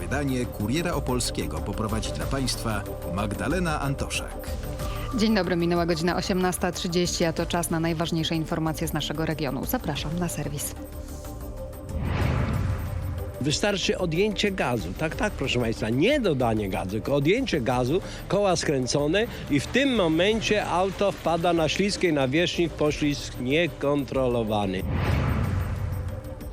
Wydanie Kuriera Opolskiego poprowadzi dla Państwa Magdalena Antoszak. Dzień dobry, minęła godzina 18.30, a to czas na najważniejsze informacje z naszego regionu. Zapraszam na serwis. Wystarczy odjęcie gazu. Tak, tak, proszę Państwa, nie dodanie gazu, tylko odjęcie gazu, koła skręcone i w tym momencie auto wpada na śliskiej nawierzchni w poślizg niekontrolowany.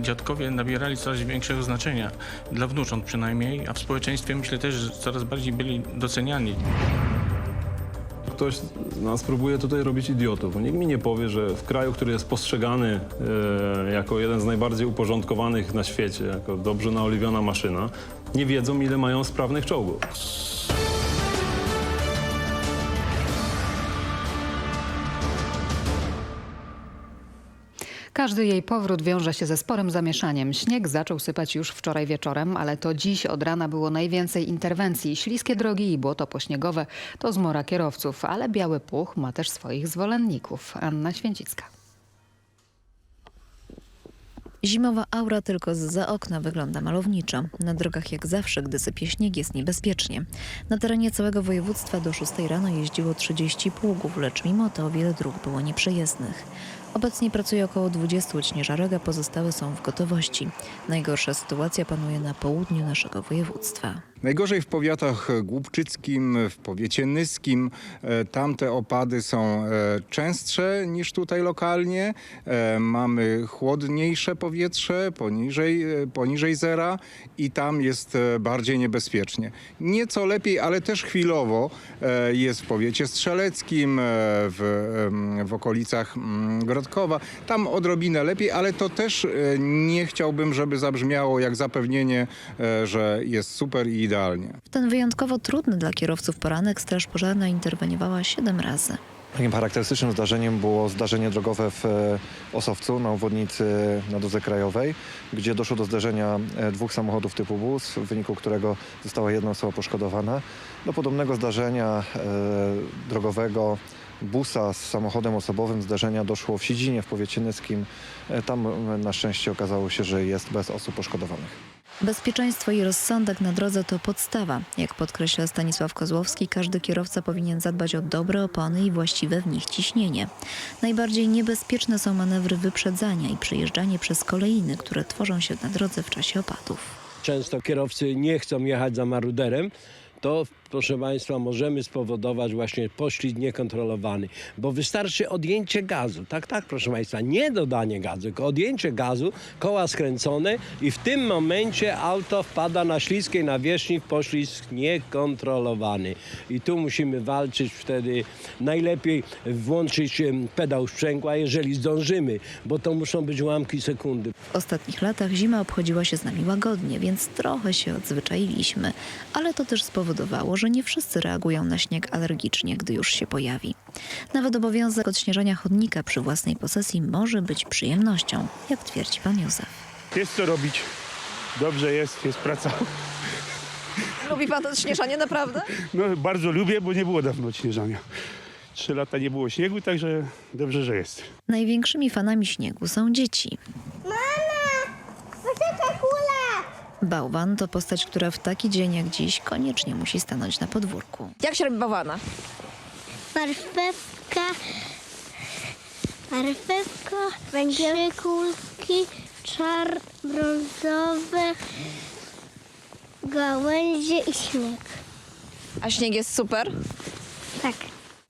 Dziadkowie nabierali coraz większego znaczenia, dla wnucząt przynajmniej, a w społeczeństwie myślę też, że coraz bardziej byli doceniani. Ktoś z nas próbuje tutaj robić idiotów. Nikt mi nie powie, że w kraju, który jest postrzegany e, jako jeden z najbardziej uporządkowanych na świecie, jako dobrze naoliwiona maszyna, nie wiedzą, ile mają sprawnych czołgów. Każdy jej powrót wiąże się ze sporym zamieszaniem. Śnieg zaczął sypać już wczoraj wieczorem, ale to dziś od rana było najwięcej interwencji. Śliskie drogi i błoto pośniegowe to zmora kierowców, ale biały puch ma też swoich zwolenników. Anna Święcicka. Zimowa aura tylko za okna wygląda malowniczo. Na drogach jak zawsze, gdy sypie śnieg, jest niebezpiecznie. Na terenie całego województwa do 6 rano jeździło 30 pługów, lecz mimo to wiele dróg było nieprzejezdnych. Obecnie pracuje około 20 odśnieżarek, a pozostałe są w gotowości. Najgorsza sytuacja panuje na południu naszego województwa. Najgorzej w powiatach głubczyckim, w powiecie nyskim. E, Tamte opady są e, częstsze niż tutaj lokalnie. E, Mamy chłodniejsze powietrze poniżej, poniżej zera i tam jest bardziej niebezpiecznie. Nieco lepiej, ale też chwilowo jest w powiecie strzeleckim, w, w okolicach mm, Grodkowa. Tam odrobinę lepiej, ale to też nie chciałbym, żeby zabrzmiało jak zapewnienie, że jest super i idealnie. W ten wyjątkowo trudny dla kierowców poranek Straż Pożarna interweniowała 7 razy. Takim charakterystycznym zdarzeniem było zdarzenie drogowe w e, Osowcu na obwodnicy na drodze krajowej, gdzie doszło do zderzenia e, dwóch samochodów typu bus, w wyniku którego została jedna osoba poszkodowana. Do podobnego zdarzenia e, drogowego busa z samochodem osobowym zdarzenia doszło w Sidzinie w powiecie nyskim. E, Tam e, na szczęście okazało się, że jest bez osób poszkodowanych. Bezpieczeństwo i rozsądek na drodze to podstawa. Jak podkreśla Stanisław Kozłowski, każdy kierowca powinien zadbać o dobre opony i właściwe w nich ciśnienie. Najbardziej niebezpieczne są manewry wyprzedzania i przejeżdżanie przez kolejny, które tworzą się na drodze w czasie opadów. Często kierowcy nie chcą jechać za maruderem, to proszę Państwa możemy spowodować właśnie poślizg niekontrolowany, bo wystarczy odjęcie gazu. Tak, tak, proszę Państwa, nie dodanie gazu, tylko odjęcie gazu, koła skręcone i w tym momencie auto wpada na śliskiej nawierzchni w poślizg niekontrolowany. I tu musimy walczyć wtedy, najlepiej włączyć pedał sprzęgła, jeżeli zdążymy, bo to muszą być ułamki sekundy. W ostatnich latach zima obchodziła się z nami łagodnie, więc trochę się odzwyczailiśmy, ale to też spowodowało, że nie wszyscy reagują na śnieg alergicznie, gdy już się pojawi. Nawet obowiązek odśnieżania chodnika przy własnej posesji może być przyjemnością, jak twierdzi pan Józef. Jest co robić. Dobrze jest, jest praca. Lubi pan to odśnieżanie naprawdę? No, bardzo lubię, bo nie było dawno odśnieżania. Trzy lata nie było śniegu, także dobrze, że jest. Największymi fanami śniegu są dzieci. Bałwan to postać, która w taki dzień jak dziś koniecznie musi stanąć na podwórku. Jak się robi bałwana? Marchewka, marchewka, trzy kulki, czar brązowe, gałęzie i śnieg. A śnieg jest super? Tak.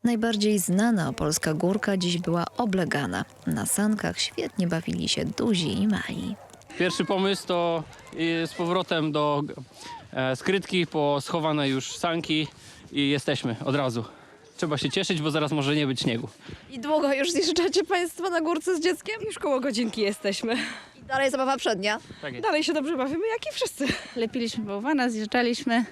Najbardziej znana opolska górka dziś była oblegana. Na sankach świetnie bawili się duzi i mali. Pierwszy pomysł to y, z powrotem do e, skrytki po schowane już sanki i jesteśmy od razu. Trzeba się cieszyć, bo zaraz może nie być śniegu. I długo już zjeżdżacie państwo na górce z dzieckiem? Już koło godzinki jesteśmy. I dalej zabawa przednia. Tak jest. Dalej się dobrze bawimy, jak i wszyscy. Lepiliśmy bałwana, zjeżdżaliśmy.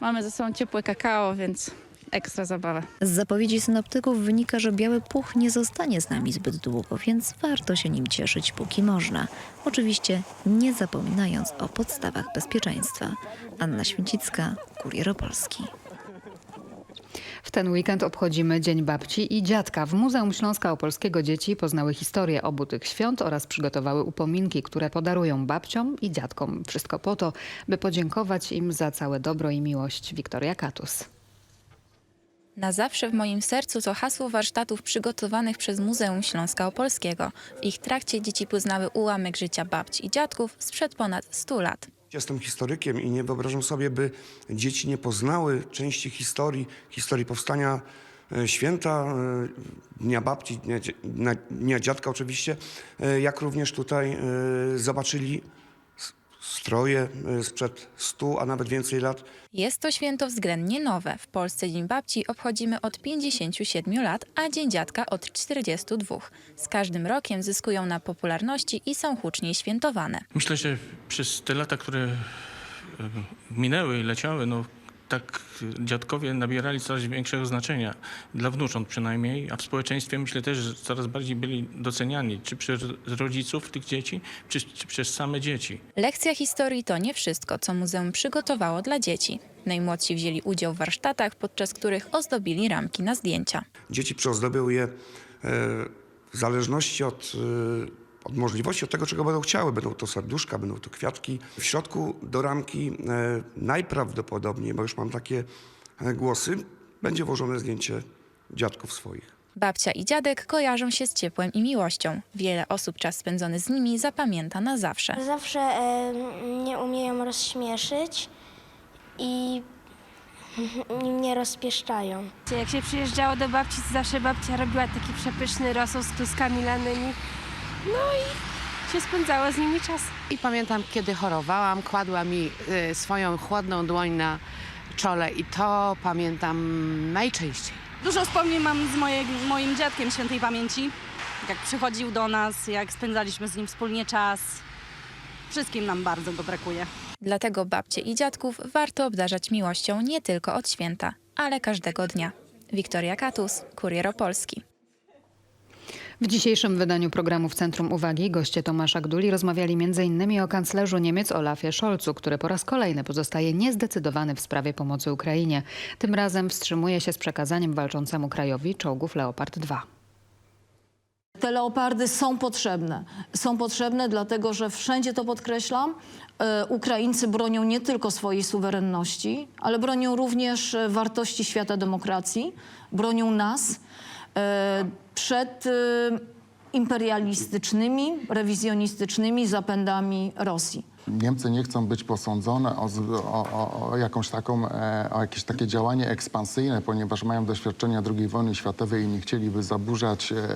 Mamy ze sobą ciepłe kakao, więc ekstra zabawa. Z zapowiedzi synoptyków wynika, że biały puch nie zostanie z nami zbyt długo, więc warto się nim cieszyć póki można. Oczywiście nie zapominając o podstawach bezpieczeństwa. Anna Święcicka, Kurier Opolski. W ten weekend obchodzimy Dzień Babci i Dziadka. W Muzeum Śląska Opolskiego dzieci poznały historię obu tych świąt oraz przygotowały upominki, które podarują babciom i dziadkom. Wszystko po to, by podziękować im za całe dobro i miłość. Wiktoria Katus. Na zawsze w moim sercu to hasło warsztatów przygotowanych przez Muzeum Śląska Opolskiego. W ich trakcie dzieci poznały ułamek życia babci i dziadków sprzed ponad 100 lat. Jestem historykiem i nie wyobrażam sobie, by dzieci nie poznały części historii, historii powstania e, święta, e, Dnia Babci, Dnia, Dnia Dziadka oczywiście, e, jak również tutaj zobaczyli stroje e, sprzed 100, a nawet więcej lat. Jest to święto względnie nowe. W Polsce Dzień Babci obchodzimy od 57 lat, a Dzień Dziadka od 42. Z każdym rokiem zyskują na popularności i są huczniej świętowane. Myślę, że przez te lata, które e, minęły i leciały, no tak dziadkowie nabierali coraz większego znaczenia, dla wnucząt przynajmniej, a w społeczeństwie myślę też, że coraz bardziej byli doceniani, czy przez rodziców tych dzieci, czy, czy przez same dzieci. Lekcja historii to nie wszystko, co muzeum przygotowało dla dzieci. Najmłodsi wzięli udział w warsztatach, podczas których ozdobili ramki na zdjęcia. Dzieci przyozdobią je e, w zależności od, e, od możliwości, od tego, czego będą chciały. Będą to serduszka, będą to kwiatki. W środku do ramki e, najprawdopodobniej, bo już mam takie e, głosy, będzie włożone zdjęcie dziadków swoich. Babcia i dziadek kojarzą się z ciepłem i miłością. Wiele osób czas spędzony z nimi zapamięta na zawsze. Zawsze e, mnie umieją rozśmieszyć i mnie rozpieszczają. Jak się przyjeżdżało do babci, to zawsze babcia robiła taki przepyszny rosół z kluskami lanymi. No i się spędzało z nimi czas. I pamiętam, kiedy chorowałam, kładła mi y, swoją chłodną dłoń na czole i to pamiętam najczęściej. Dużo wspomnień mam z moje, moim dziadkiem świętej pamięci. Jak przychodził do nas, jak spędzaliśmy z nim wspólnie czas. Wszystkim nam bardzo go brakuje. Dlatego babcie i dziadków warto obdarzać miłością nie tylko od święta, ale każdego dnia. Wiktoria Katus, Kurier Opolski. W dzisiejszym wydaniu programu w Centrum Uwagi goście Tomasza Gduli rozmawiali m.in. o kanclerzu Niemiec Olafie Scholzu, który po raz kolejny pozostaje niezdecydowany w sprawie pomocy Ukrainie. Tym razem wstrzymuje się z przekazaniem walczącemu krajowi czołgów Leopard 2. Te leopardy są potrzebne. Są potrzebne dlatego, że wszędzie to podkreślam, e, Ukraińcy bronią nie tylko swojej suwerenności, ale bronią również e, wartości świata demokracji, bronią nas przed e, imperialistycznymi, rewizjonistycznymi zapędami Rosji. Niemcy nie chcą być posądzone o, o, o, jakąś taką, e, o jakieś takie działanie ekspansyjne, ponieważ mają doświadczenia II wojny światowej i nie chcieliby zaburzać e, e,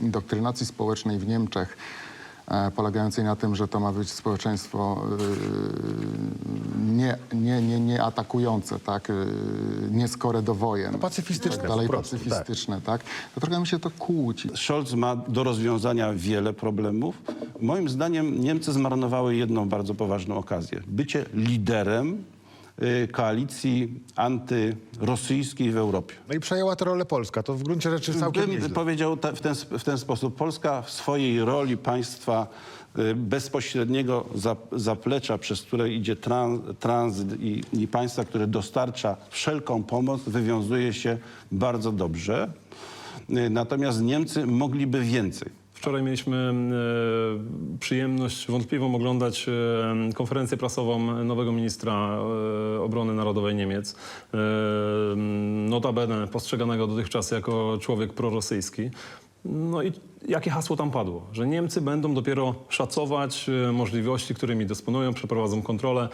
indoktrynacji społecznej w Niemczech, e, polegającej na tym, że to ma być społeczeństwo e, nie, nie, nie, nie atakujące, tak, e, nieskore do wojen. pacyfistyczne Tak dalej prostu, pacyfistyczne, tak. To trochę mi się to kłóci. Scholz ma do rozwiązania wiele problemów. Moim zdaniem Niemcy zmarnowały jedną bardzo poważną okazję. Bycie liderem koalicji antyrosyjskiej w Europie. No i przejęła tę rolę Polska. To w gruncie rzeczy całkiem Bym nieźle. powiedział te, w, ten, w ten sposób. Polska w swojej roli państwa y, bezpośredniego za, zaplecza, przez które idzie tran, tranzyt i, i państwa, które dostarcza wszelką pomoc, wywiązuje się bardzo dobrze. Y, Natomiast Niemcy mogliby więcej. Wczoraj mieliśmy e, przyjemność wątpliwą oglądać e, konferencję prasową nowego ministra e, obrony narodowej Niemiec. Notabene postrzeganego dotychczas jako człowiek prorosyjski. No i jakie hasło tam padło? Że Niemcy będą dopiero szacować możliwości, którymi dysponują, przeprowadzą kontrolę,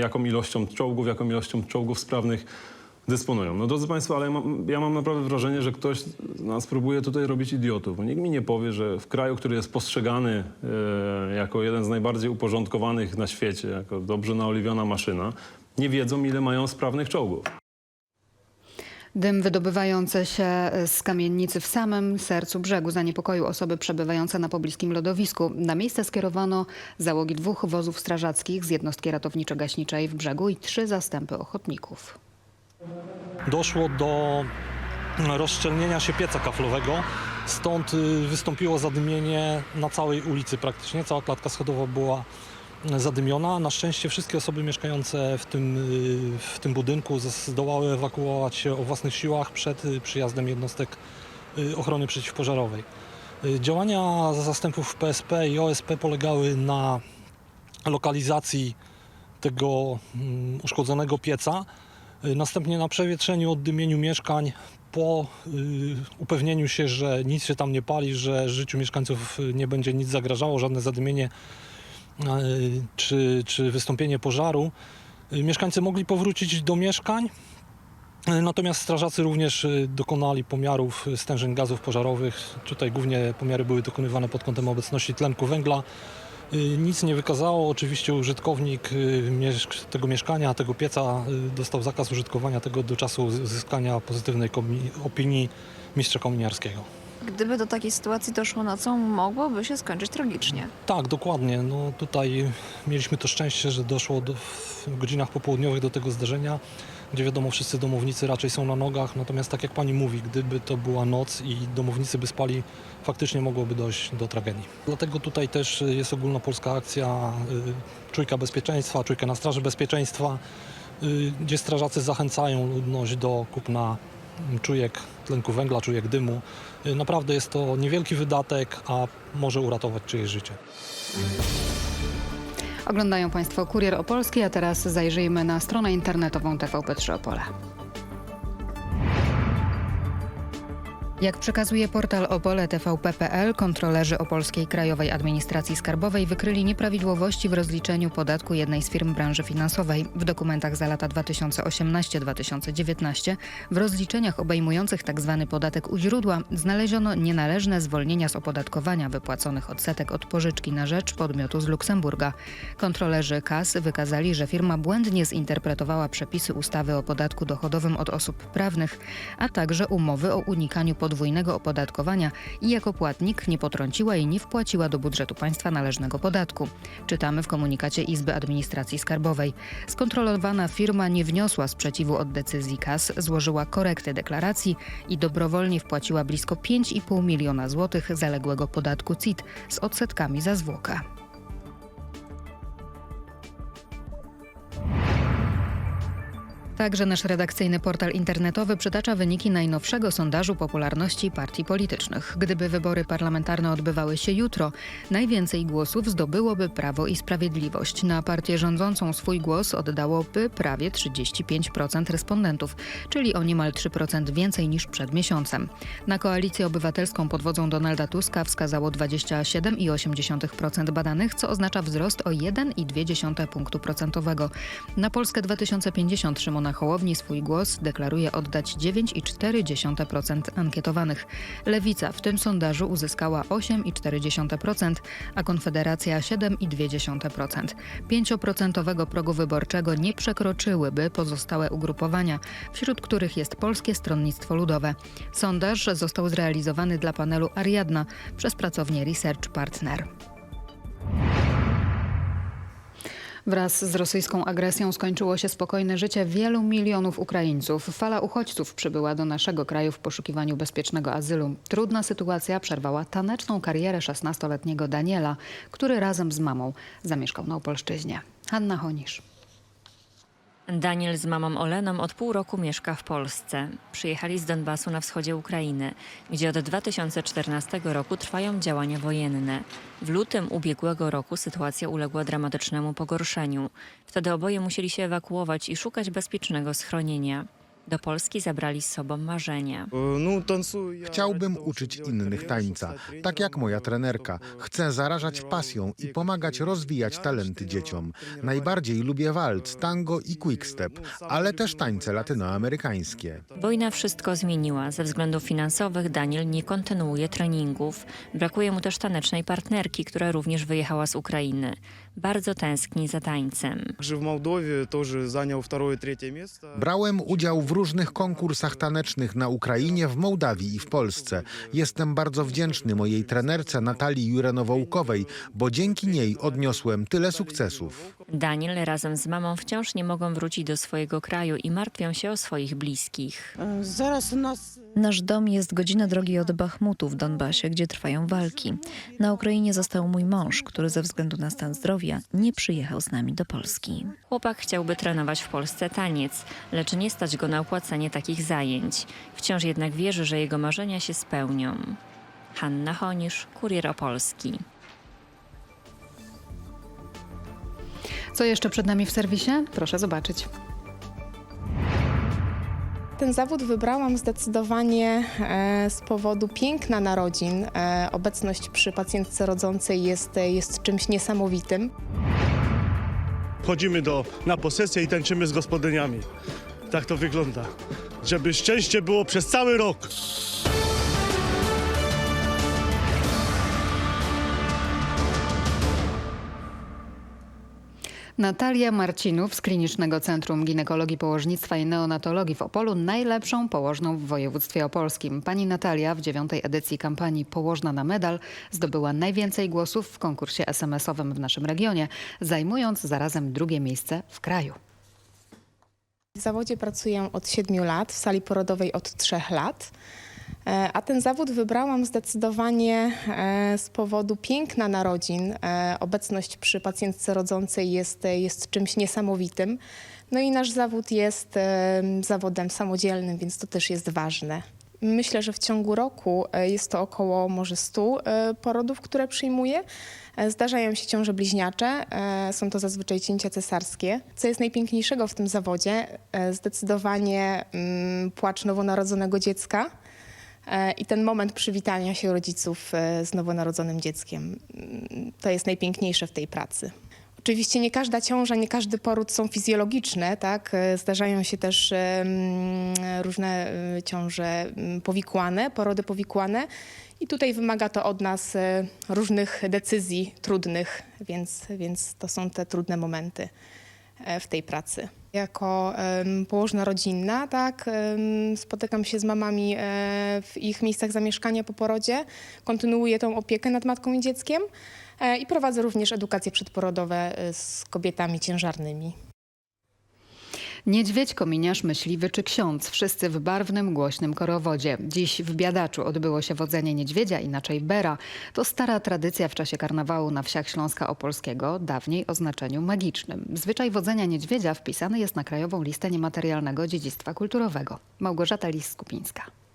jaką ilością czołgów, jaką ilością czołgów sprawnych dysponują. No drodzy Państwo, ale ja mam, ja mam naprawdę wrażenie, że ktoś nas próbuje tutaj robić idiotów. Nikt mi nie powie, że w kraju, który jest postrzegany e, jako jeden z najbardziej uporządkowanych na świecie, jako dobrze naoliwiona maszyna, nie wiedzą, ile mają sprawnych czołgów. Dym wydobywający się z kamiennicy w samym sercu brzegu zaniepokoił osoby przebywające na pobliskim lodowisku. Na miejsce skierowano załogi dwóch wozów strażackich z jednostki ratowniczo-gaśniczej w brzegu i trzy zastępy ochotników. Doszło do rozszczelnienia się pieca kaflowego, stąd y, wystąpiło zadymienie na całej ulicy praktycznie. Cała klatka schodowa była zadymiona. Na szczęście wszystkie osoby mieszkające w tym, y, w tym budynku zdołały ewakuować się o własnych siłach przed y, przyjazdem jednostek y, ochrony przeciwpożarowej. Y, Działania zastępów PSP i OSP polegały na lokalizacji tego mm, uszkodzonego pieca, y, następnie na przewietrzeniu, oddymieniu mieszkań, po y, upewnieniu się, że nic się tam nie pali, że życiu mieszkańców y, nie będzie nic zagrażało, żadne zadymienie y, czy, czy wystąpienie pożaru, y, mieszkańcy mogli powrócić do mieszkań. Y, Natomiast strażacy również y, dokonali pomiarów y, stężeń gazów pożarowych. Tutaj głównie pomiary były dokonywane pod kątem obecności tlenku węgla. Y, Nic nie wykazało. Oczywiście użytkownik y, tego mieszkania, tego pieca y, dostał zakaz użytkowania tego do czasu uzyskania pozytywnej opinii mistrza kominiarskiego. Gdyby do takiej sytuacji doszło nocą, mogłoby się skończyć tragicznie. Tak, dokładnie. No tutaj mieliśmy to szczęście, że doszło do, w godzinach popołudniowych do tego zdarzenia, gdzie wiadomo wszyscy domownicy raczej są na nogach, natomiast tak jak pani mówi, gdyby to była noc i domownicy by spali, faktycznie mogłoby dojść do tragedii. Dlatego tutaj też jest ogólnopolska akcja y, Czujka Bezpieczeństwa, Czujka na Straży Bezpieczeństwa, y, gdzie strażacy zachęcają ludność do kupna czujek tlenku węgla, czujek dymu. Y, Naprawdę jest to niewielki wydatek, a może uratować czyjeś życie. Oglądają Państwo Kurier Opolski, a teraz zajrzyjmy na stronę internetową TVP3 Opole. Jak przekazuje portal Opole TVP.pl, kontrolerzy Opolskiej Krajowej Administracji Skarbowej wykryli nieprawidłowości w rozliczeniu podatku jednej z firm branży finansowej. W dokumentach za lata 2018-2019 w rozliczeniach obejmujących tzw. podatek u źródła znaleziono nienależne zwolnienia z opodatkowania wypłaconych odsetek od pożyczki na rzecz podmiotu z Luksemburga. Kontrolerzy KAS wykazali, że firma błędnie zinterpretowała przepisy ustawy o podatku dochodowym od osób prawnych, a także umowy o unikaniu podwójnego opodatkowania i jako płatnik nie potrąciła i nie wpłaciła do budżetu państwa należnego podatku. Czytamy w komunikacie Izby Administracji Skarbowej. Skontrolowana firma nie wniosła sprzeciwu od decyzji KAS, złożyła korektę deklaracji i dobrowolnie wpłaciła blisko 5,5 miliona złotych zaległego podatku CIT z odsetkami za zwłokę. Także nasz redakcyjny portal internetowy przytacza wyniki najnowszego sondażu popularności partii politycznych. Gdyby wybory parlamentarne odbywały się jutro, najwięcej głosów zdobyłoby Prawo i Sprawiedliwość. Na partię rządzącą swój głos oddałoby prawie 35% respondentów, czyli o niemal 3% więcej niż przed miesiącem. Na koalicję obywatelską pod wodzą Donalda Tuska wskazało 27,8% badanych, co oznacza wzrost o 1,2 punktu procentowego. Na Polskę 2050 Szymona Hołowni swój głos deklaruje oddać 9,4% ankietowanych. Lewica w tym sondażu uzyskała 8,4%, a Konfederacja 7,2%. 5% progu wyborczego nie przekroczyłyby pozostałe ugrupowania, wśród których jest Polskie Stronnictwo Ludowe. Sondaż został zrealizowany dla panelu Ariadna przez pracownię Research Partner. Wraz z rosyjską agresją skończyło się spokojne życie wielu milionów Ukraińców. Fala uchodźców przybyła do naszego kraju w poszukiwaniu bezpiecznego azylu. Trudna sytuacja przerwała taneczną karierę 16-letniego Daniela, który razem z mamą zamieszkał na Opolszczyźnie. Hanna Honisz. Daniel z mamą Oleną od pół roku mieszka w Polsce. Przyjechali z Donbasu na wschodzie Ukrainy, gdzie od 2014 roku trwają działania wojenne. W lutym ubiegłego roku sytuacja uległa dramatycznemu pogorszeniu. Wtedy oboje musieli się ewakuować i szukać bezpiecznego schronienia. Do Polski zabrali z sobą marzenia. Chciałbym uczyć innych tańca, tak jak moja trenerka. Chcę zarażać pasją i pomagać rozwijać talenty dzieciom. Najbardziej lubię walc, tango i quickstep, ale też tańce latynoamerykańskie. Wojna wszystko zmieniła. Ze względów finansowych Daniel nie kontynuuje treningów. Brakuje mu też tanecznej partnerki, która również wyjechała z Ukrainy. Bardzo tęskni za tańcem. Brałem udział w różnych konkursach tanecznych na Ukrainie, w Mołdawii i w Polsce. Jestem bardzo wdzięczny mojej trenerce Natalii Jurenowołkowej, bo dzięki niej odniosłem tyle sukcesów. Daniel razem z mamą wciąż nie mogą wrócić do swojego kraju i martwią się o swoich bliskich. Nasz dom jest godzinę drogi od Bachmutu w Donbasie, gdzie trwają walki. Na Ukrainie został mój mąż, który ze względu na stan zdrowia nie przyjechał z nami do Polski. Chłopak chciałby trenować w Polsce taniec, lecz nie stać go na opłacanie takich zajęć. Wciąż jednak wierzy, że jego marzenia się spełnią. Hanna Honisz, Kurier Opolski. Co jeszcze przed nami w serwisie? Proszę zobaczyć. Ten zawód wybrałam zdecydowanie e, z powodu piękna narodzin. E, obecność przy pacjentce rodzącej jest, jest czymś niesamowitym. Chodzimy do, na posesję i tańczymy z gospodyniami. Tak to wygląda. Żeby szczęście było przez cały rok. Natalia Marcinów z Klinicznego Centrum Ginekologii, Położnictwa i Neonatologii w Opolu, najlepszą położną w województwie opolskim. Pani Natalia w dziewiątej edycji kampanii Położna na medal zdobyła najwięcej głosów w konkursie SMS-owym w naszym regionie, zajmując zarazem drugie miejsce w kraju. W zawodzie pracuję od 7 lat, w sali porodowej od 3 lat. E, A ten zawód wybrałam zdecydowanie e, z powodu piękna narodzin. E, Obecność przy pacjentce rodzącej jest, jest czymś niesamowitym. No i nasz zawód jest zawodem samodzielnym, więc to też jest ważne. Myślę, że w ciągu roku jest to około może 100 e, porodów, które przyjmuję. Zdarzają się ciąże bliźniacze, są to zazwyczaj cięcia cesarskie. Co jest najpiękniejszego w tym zawodzie? Zdecydowanie mm, płacz nowonarodzonego dziecka. E, I ten moment przywitania się rodziców e, z nowonarodzonym dzieckiem, mm, to jest najpiękniejsze w tej pracy. Oczywiście nie każda ciąża, nie każdy poród są fizjologiczne, tak? E, Zdarzają się też różne ciąże powikłane, porody powikłane i tutaj wymaga to od nas różnych decyzji trudnych, więc, więc to są te trudne momenty w tej pracy. Jako położna rodzinna, tak, spotykam się z mamami e, w ich miejscach zamieszkania po porodzie, kontynuuję tą opiekę nad matką i dzieckiem e, i prowadzę również edukacje przedporodowe e, z kobietami ciężarnymi. Niedźwiedź, kominiarz, myśliwy czy ksiądz. Wszyscy w barwnym, głośnym korowodzie. Dziś w Biadaczu odbyło się wodzenie niedźwiedzia, inaczej bera. To stara tradycja w czasie karnawału na wsiach Śląska Opolskiego, dawniej o znaczeniu magicznym. Zwyczaj wodzenia niedźwiedzia wpisany jest na Krajową Listę Niematerialnego Dziedzictwa Kulturowego. Małgorzata Lis-Skupińska.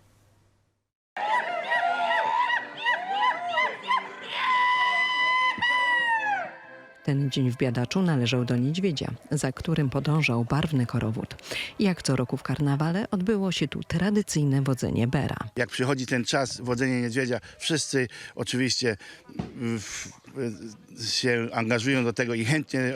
Ten dzień w Biadaczu należał do niedźwiedzia, za którym podążał barwny korowód. Jak co roku w karnawale odbyło się tu tradycyjne wodzenie bera. Jak przychodzi ten czas wodzenia niedźwiedzia, wszyscy oczywiście w, się angażują do tego i chętnie e,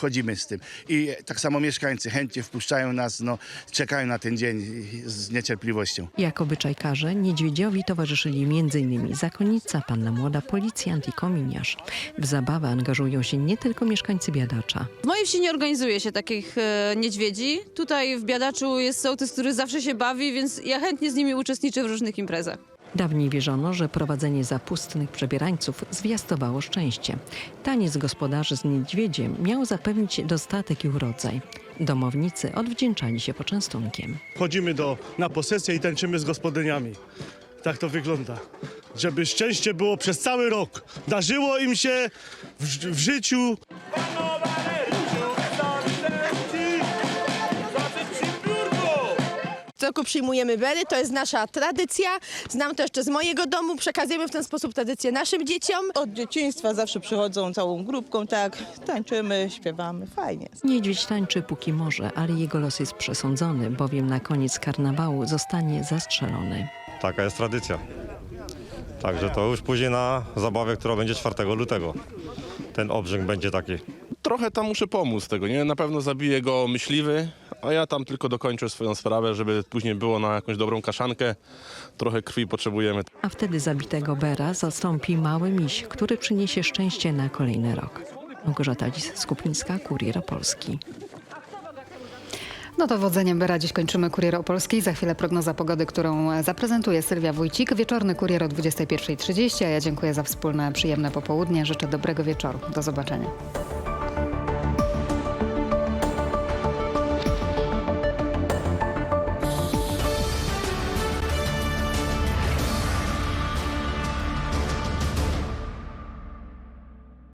chodzimy z tym. I tak samo mieszkańcy chętnie wpuszczają nas, no, czekają na ten dzień z niecierpliwością. Jak obyczaj każe, niedźwiedziowi towarzyszyli m.in. zakonnica, panna młoda, policjant i kominiarz. W zabawę angażują się nie tylko mieszkańcy Biadacza. W mojej wsi nie organizuje się takich e, niedźwiedzi. Tutaj w Biadaczu jest sołtys, który zawsze się bawi, więc ja chętnie z nimi uczestniczę w różnych imprezach. Dawniej wierzono, że prowadzenie zapustnych przebierańców zwiastowało szczęście. Taniec gospodarzy z niedźwiedziem miał zapewnić dostatek i urodzaj. Domownicy odwdzięczali się poczęstunkiem. Chodzimy do, na posesję i tańczymy z gospodyniami. Tak to wygląda. Żeby szczęście było przez cały rok. Darzyło im się w, w życiu. Roku przyjmujemy bery, to jest nasza tradycja. Znam to jeszcze z mojego domu, przekazujemy w ten sposób tradycję naszym dzieciom. Od dzieciństwa zawsze przychodzą całą grupką, tak, tańczymy, śpiewamy, fajnie. Niedźwiedź tańczy póki może, ale jego los jest przesądzony, bowiem na koniec karnawału zostanie zastrzelony. Taka jest tradycja. Także to już później na zabawę, która będzie 4 lutego. Ten obrzęk będzie taki. Trochę tam muszę pomóc tego, nie? Na pewno zabije go myśliwy, a ja tam tylko dokończę swoją sprawę, żeby później było na jakąś dobrą kaszankę. Trochę krwi potrzebujemy. A wtedy zabitego Bera zastąpi mały miś, który przyniesie szczęście na kolejny rok. Małgorzata Lis-Skupińska, Kurier Polski. No to wodzeniem Bera dziś kończymy Kurier Opolski. Za chwilę prognoza pogody, którą zaprezentuje Sylwia Wójcik. Wieczorny Kurier o 21.30, a ja dziękuję za wspólne, przyjemne popołudnie. Życzę dobrego wieczoru. Do zobaczenia.